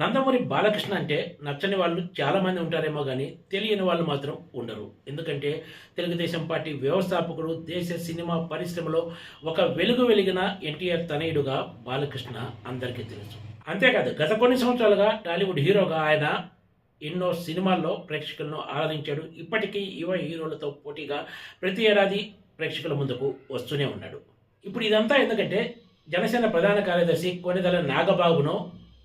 నందమూరి బాలకృష్ణ అంటే నచ్చని వాళ్ళు చాలామంది ఉంటారేమో కానీ తెలియని వాళ్ళు మాత్రం ఉండరు. ఎందుకంటే తెలుగుదేశం పార్టీ వ్యవస్థాపకుడు దేశ సినిమా పరిశ్రమలో ఒక వెలుగు వెలిగిన ఎన్టీఆర్ తనయుడుగా బాలకృష్ణ అందరికీ తెలుసు. అంతేకాదు గత కొన్ని సంవత్సరాలుగా టాలీవుడ్ హీరోగా ఆయన ఎన్నో సినిమాల్లో ప్రేక్షకులను ఆరాధించాడు. ఇప్పటికీ యువ హీరోలతో పోటీగా ప్రతి ఏడాది ప్రేక్షకుల ముందుకు వస్తూనే ఉన్నాడు. ఇప్పుడు ఇదంతా ఎందుకంటే జనసేన ప్రధాన కార్యదర్శి కొనిదల నాగబాబును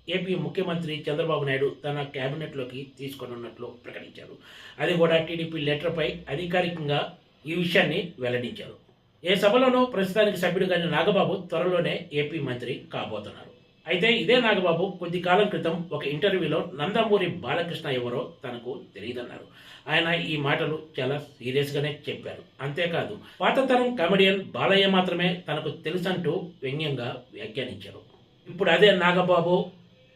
ఏపీ ముఖ్యమంత్రి చంద్రబాబు నాయుడు తన క్యాబినెట్లోకి తీసుకొనున్నట్లు ప్రకటించారు. అది కూడా టీడీపీ లెటర్పై అధికారికంగా ఈ విషయాన్ని వెల్లడించారు. ఏ సభలోనూ ప్రస్తుతానికి సభ్యుడుగాని నాగబాబు త్వరలోనే ఏపీ మంత్రి కాబోతున్నారు. అయితే ఇదే నాగబాబు కొద్ది కాలం క్రితం ఒక ఇంటర్వ్యూలో నందమూరి బాలకృష్ణ ఎవరో తనకు తెలియదన్నారు. ఆయన ఈ మాటలు చాలా సీరియస్గానే చెప్పారు. అంతేకాదు పాతతరం కమెడియన్ బాలయ్య మాత్రమే తనకు తెలుసంటూ వ్యంగ్యంగా వ్యాఖ్యానించారు. ఇప్పుడు అదే నాగబాబు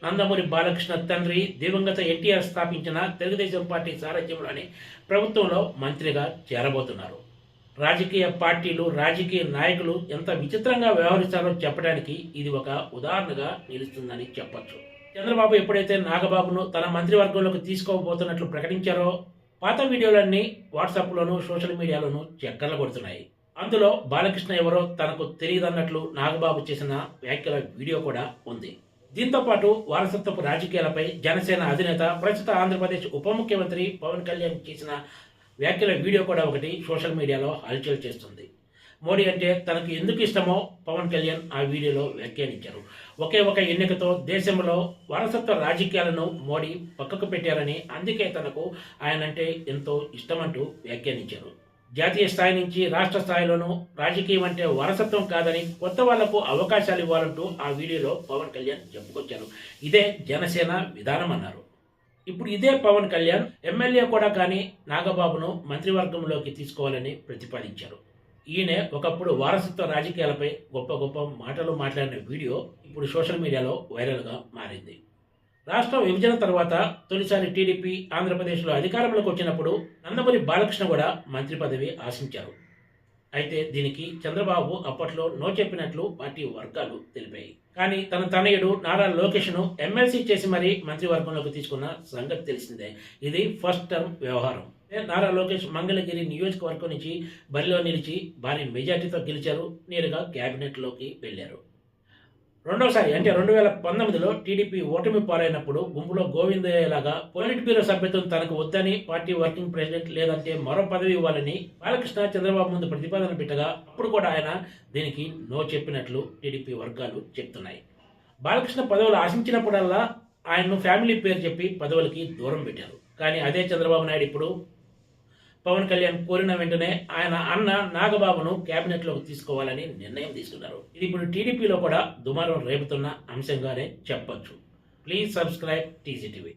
నందమూరి బాలకృష్ణ తండ్రి దివంగత ఎన్టీఆర్ స్థాపించిన తెలుగుదేశం పార్టీ సారథ్యంలోని ప్రభుత్వంలో మంత్రిగా చేరబోతున్నారు. రాజకీయ పార్టీలు రాజకీయ నాయకులు ఎంత విచిత్రంగా వ్యవహరిస్తారో చెప్పడానికి ఇది ఒక ఉదాహరణగా నిలుస్తుందని చెప్పొచ్చు. చంద్రబాబు ఎప్పుడైతే నాగబాబును తన మంత్రివర్గంలోకి తీసుకోబోతున్నట్లు ప్రకటించారో పాత వీడియోలన్నీ వాట్సాప్లోనూ సోషల్ మీడియాలోనూ చక్కర్లు కొడుతున్నాయి అందులో బాలకృష్ణ ఎవరో తనకు తెలియదన్నట్లు నాగబాబు చేసిన వ్యాఖ్యల వీడియో కూడా ఉంది. దీంతో పాటు వారసత్వపు రాజకీయాలపై జనసేన అధినేత ప్రస్తుత ఆంధ్రప్రదేశ్ ఉప ముఖ్యమంత్రి పవన్ కళ్యాణ్ చేసిన వ్యాఖ్యల వీడియో కూడా ఒకటి సోషల్ మీడియాలో హల్చల్ చేస్తుంది. మోడీ అంటే తనకు ఎందుకు ఇష్టమో పవన్ కళ్యాణ్ ఆ వీడియోలో వ్యాఖ్యానించారు. ఒకే ఒక ఎన్నికతో దేశంలో వారసత్వ రాజకీయాలను మోడీ పక్కకు పెట్టారని అందుకే తనకు ఆయనంటే ఎంతో ఇష్టమంటూ వ్యాఖ్యానించారు. జాతీయ స్థాయి నుంచి రాష్ట్ర స్థాయిలోనూ రాజకీయం అంటే వారసత్వం కాదని కొత్త వాళ్ళకు అవకాశాలు ఇవ్వాలంటూ ఆ వీడియోలో పవన్ కళ్యాణ్ చెప్పుకొచ్చారు. ఇదే జనసేన విధానం అన్నారు. ఇప్పుడు ఇదే పవన్ కళ్యాణ్ ఎమ్మెల్యే కూడా కానీ నాగబాబును మంత్రివర్గంలోకి తీసుకోవాలని ప్రతిపాదించారు. ఈయన ఒకప్పుడు వారసత్వ రాజకీయాలపై గొప్ప గొప్ప మాటలు మాట్లాడిన వీడియో ఇప్పుడు సోషల్ మీడియాలో వైరల్గా మారింది. రాష్ట్ర విభజన తర్వాత తొలిసారి టీడీపీ ఆంధ్రప్రదేశ్లో అధికారంలోకి వచ్చినప్పుడు నందమూరి బాలకృష్ణ కూడా మంత్రి పదవి ఆశించారు. అయితే దీనికి చంద్రబాబు అప్పట్లో నో చెప్పినట్లు పార్టీ వర్గాలు తెలిపాయి. కానీ తన తనయుడు నారా లోకేష్ను ఎమ్మెల్సీ చేసి మరీ మంత్రివర్గంలోకి తీసుకున్న సంగతి తెలిసిందే. ఇది ఫస్ట్ టర్మ్ వ్యవహారం. నారా లోకేష్ మంగళగిరి నియోజకవర్గం నుంచి బరిలో నిలిచి భారీ మెజార్టీతో గెలిచారు. నేరుగా క్యాబినెట్లోకి వెళ్ళారు రెండవసారి అంటే రెండు వేల పంతొమ్మిదిలో టీడీపీ ఓటమి పాలైనప్పుడు గుంపులో గోవిందయ్యలాగా పొలిట్ బ్యూరో సభ్యత్వం తనకు వద్దని పార్టీ వర్కింగ్ ప్రెసిడెంట్ లేదంటే మరో పదవి ఇవ్వాలని బాలకృష్ణ చంద్రబాబు ముందు ప్రతిపాదన పెట్టగా అప్పుడు కూడా ఆయన దీనికి నో చెప్పినట్లు టీడీపీ వర్గాలు చెప్తున్నాయి. బాలకృష్ణ పదవులు ఆశించినప్పుడల్లా ఆయన్ను ఫ్యామిలీ పేరు చెప్పి పదవులకి దూరం పెట్టారు. కానీ అదే చంద్రబాబు నాయుడు ఇప్పుడు పవన్ కళ్యాణ్ కోరిన వెంటనే ఆయన అన్న నాగబాబును కేబినెట్లోకి తీసుకోవాలని నిర్ణయం తీసుకున్నారు. ఇది ఇప్పుడు టీడీపీలో కూడా దుమారం రేపుతున్న అంశంగానే చెప్పొచ్చు. Please subscribe TGTV